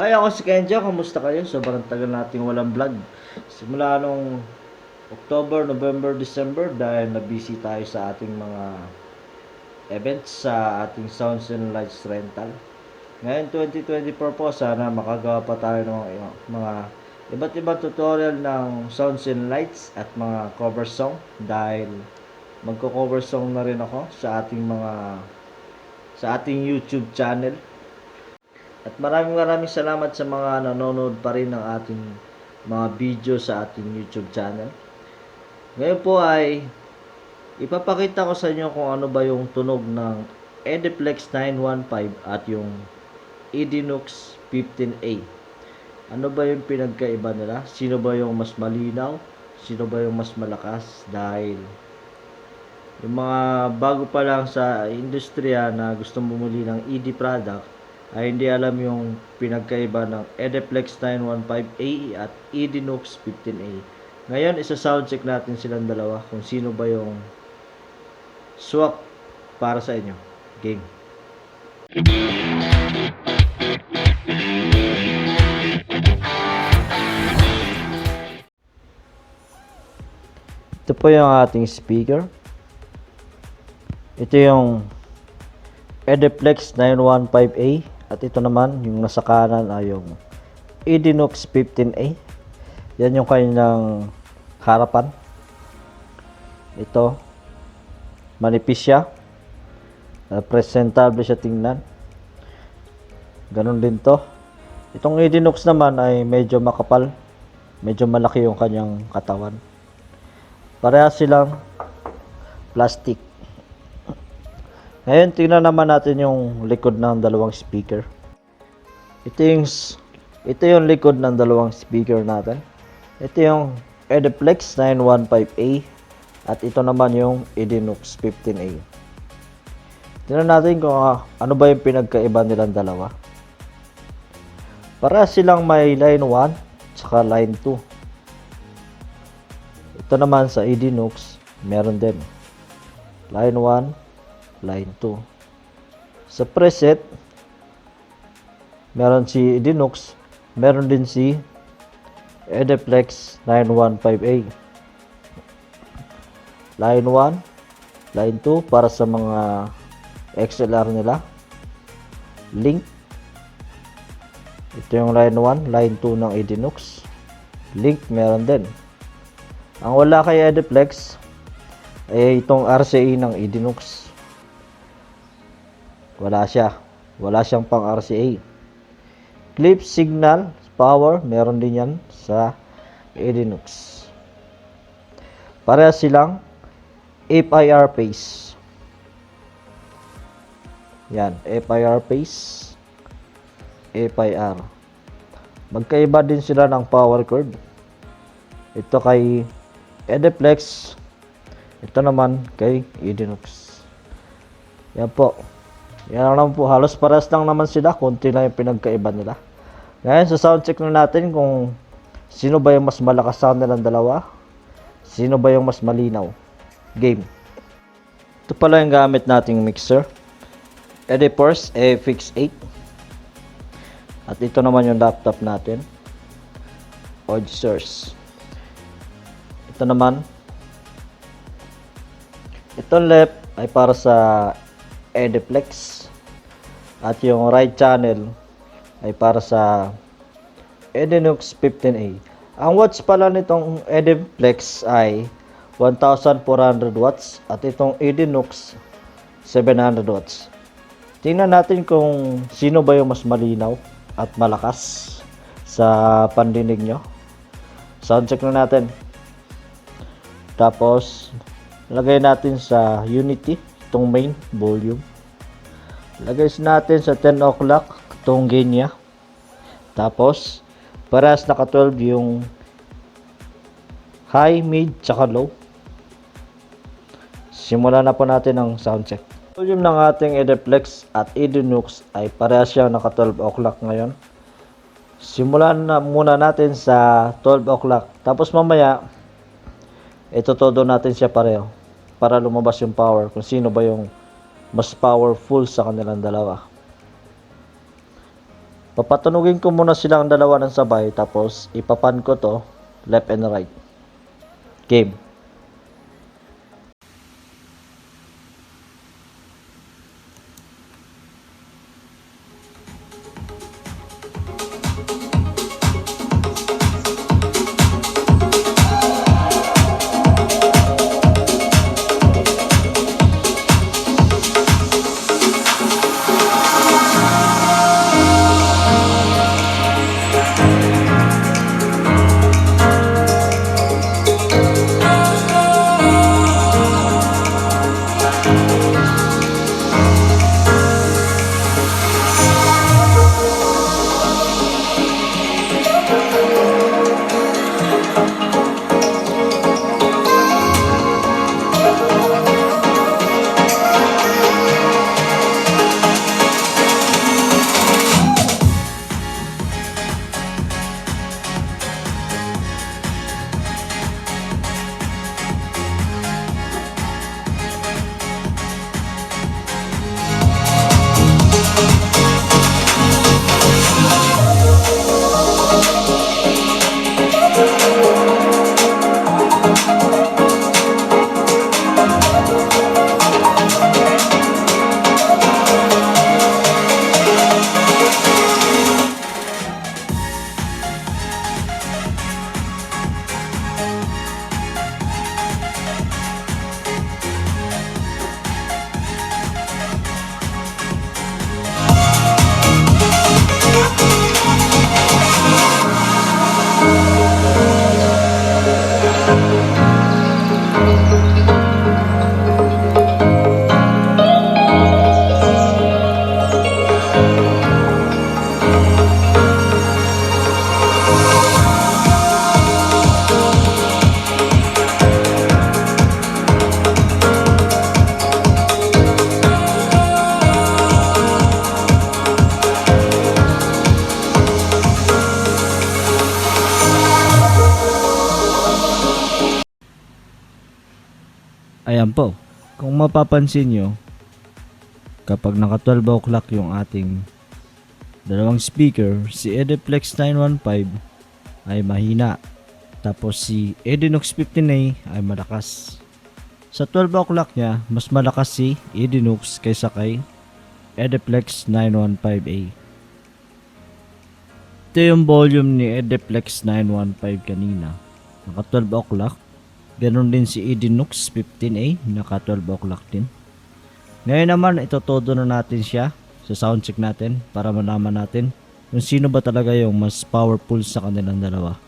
Hi, ako si Kenjo. Kamusta kayo? Sobrang tagal nating walang vlog. Simula nung October, November, December dahil na-busy tayo sa ating mga events sa ating Sounds and Lights Rental. Ngayon, 2024 po, sana makagawa pa tayo ng mga, iba't ibang tutorial ng Sounds and Lights at mga cover song dahil magko-cover song na rin ako sa ating mga sa ating YouTube channel. At maraming maraming salamat sa mga nanonood pa rin ng ating mga video sa ating YouTube channel. Ngayon po ay ipapakita ko sa inyo kung ano ba yung tunog ng Ediplex 915 at yung Edinux 15A. Ano ba yung pinagkaiba nila? Sino ba yung mas malinaw? Sino ba yung mas malakas? Dahil yung mga bago pa lang sa industriya na gustong bumili ng ED product ay hindi alam yung pinagkaiba ng Ediplex 915A at Edinux 15A. Ngayon, isa soundcheck natin silang dalawa kung sino ba yung swak para sa inyo. Game. Ito po yung ating speaker. Ito yung Ediplex 915A at ito naman yung nasa kanan ay yung Edinox 15A. Yan yung kanyang harapan. Ito manipis siya. Presentable siya tingnan. Ganon din to. Itong Edinox naman ay medyo makapal. Medyo malaki yung kanyang katawan. Parehas silang plastic. Ngayon, tingnan naman natin yung likod ng dalawang speaker. Ito yung, ito yung likod ng dalawang speaker natin. Ito yung Ediplex 915A at ito naman yung Edinux 15A. Tingnan natin kung ah, ano ba yung pinagkaiba nilang dalawa. Para silang may line 1 tsaka line 2. Ito naman sa Edinux, meron din. Line 1, line 2. Sa preset, meron si Linux, meron din si Ediplex 915A. Line 1, line 2 para sa mga XLR nila. Link. Ito yung line 1, line 2 ng Edinux. Link meron din. Ang wala kay Ediplex ay itong RCA ng Edinux. Wala siya. Wala siyang pang RCA. Clip signal power, meron din yan sa Edinux. Pareha silang FIR pace. Yan, FIR pace. FIR. Magkaiba din sila ng power curve. Ito kay Ediplex. Ito naman kay Edinux. Yan po. Yan lang po. Halos pares lang naman sila. Kunti lang yung pinagkaiba nila. Ngayon, sa sound check na natin kung sino ba yung mas malakas sa nilang dalawa. Sino ba yung mas malinaw. Game. Ito pala yung gamit nating mixer. Edipors FX8. At ito naman yung laptop natin. Auditors. Ito naman. Itong left ay para sa Ediplex. At yung right channel ay para sa Edinux 15A. Ang watts pala nitong Ediplex ay 1,400 watts at itong Edinux 700 watts. Tingnan natin kung sino ba yung mas malinaw at malakas sa pandinig nyo. Sound check na natin. Tapos, lagay natin sa Unity itong main volume. Lagay natin sa 10 o'clock itong gain niya. Tapos, parehas naka 12 yung high, mid, tsaka low. Simulan na po natin ang sound check. Volume ng ating Ediplex at Edinux ay parehas siyang naka 12 o'clock ngayon. Simulan na muna natin sa 12 o'clock. Tapos mamaya, ito todo natin siya pareho para lumabas yung power kung sino ba yung mas powerful sa kanilang dalawa. Papatunugin ko muna silang dalawa ng sabay tapos ipapan ko to left and right. Game. Ayan po. Kung mapapansin nyo, kapag naka 12 o'clock yung ating dalawang speaker, si Ediplex 915 ay mahina. Tapos si Edinox 15A ay malakas. Sa 12 o'clock niya, mas malakas si Edinox kaysa kay Ediplex 915A. Ito yung volume ni Ediplex 915 kanina. Naka 12 o'clock. Ganon din si Edinox 15A, naka 12 o'clock din. Ngayon naman, ito todo na natin siya sa soundcheck natin para malaman natin kung sino ba talaga yung mas powerful sa kanilang dalawa.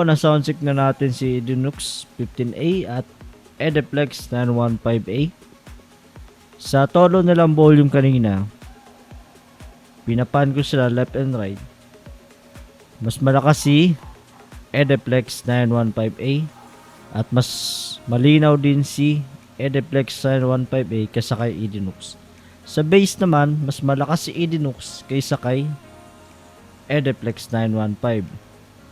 Po, na soundcheck na natin si Linux 15A at Edeplex 915A. Sa todo nilang volume kanina, pinapan ko sila left and right. Mas malakas si Edeplex 915A at mas malinaw din si Edeplex 915A kaysa kay Edinux. Sa bass naman, mas malakas si Edinux kaysa kay Edeplex 915.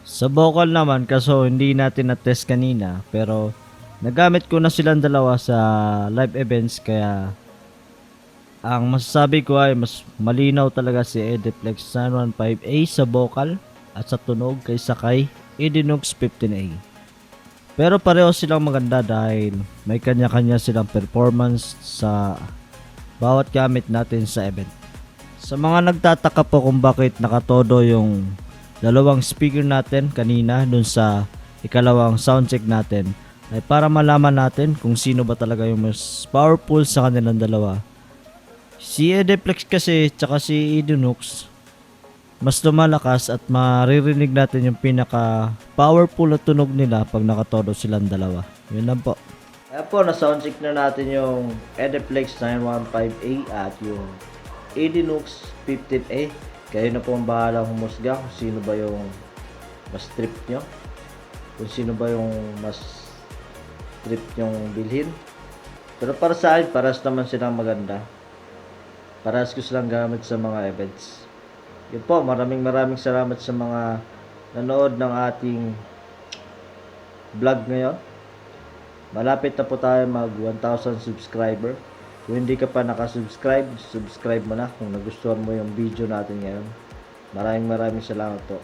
Sa vocal naman, kaso hindi natin na-test kanina, pero nagamit ko na silang dalawa sa live events kaya ang masasabi ko ay mas malinaw talaga si Ediplex 915A sa vocal at sa tunog kaysa kay Edinux 15A. Pero pareho silang maganda dahil may kanya-kanya silang performance sa bawat gamit natin sa event. Sa mga nagtataka po kung bakit nakatodo yung dalawang speaker natin kanina dun sa ikalawang soundcheck natin ay para malaman natin kung sino ba talaga yung mas powerful sa kanilang dalawa. Si Edeplex kasi tsaka si Edinux mas lumalakas at maririnig natin yung pinaka powerful na tunog nila pag nakatodo silang dalawa. Yun lang po. Ayan po, na-soundcheck na natin yung Edeplex 915A at yung Edinux 15A. Kayo na po ang bahala humusga kung sino ba yung mas trip nyo. Kung sino ba yung mas trip nyong bilhin. Pero para sa akin, paras naman silang maganda. Paras ko silang gamit sa mga events. Yun po, maraming maraming salamat sa mga nanood ng ating vlog ngayon. Malapit na po tayo mag 1,000 subscriber. Kung hindi ka pa nakasubscribe, subscribe mo na kung nagustuhan mo yung video natin ngayon. Maraming maraming salamat po.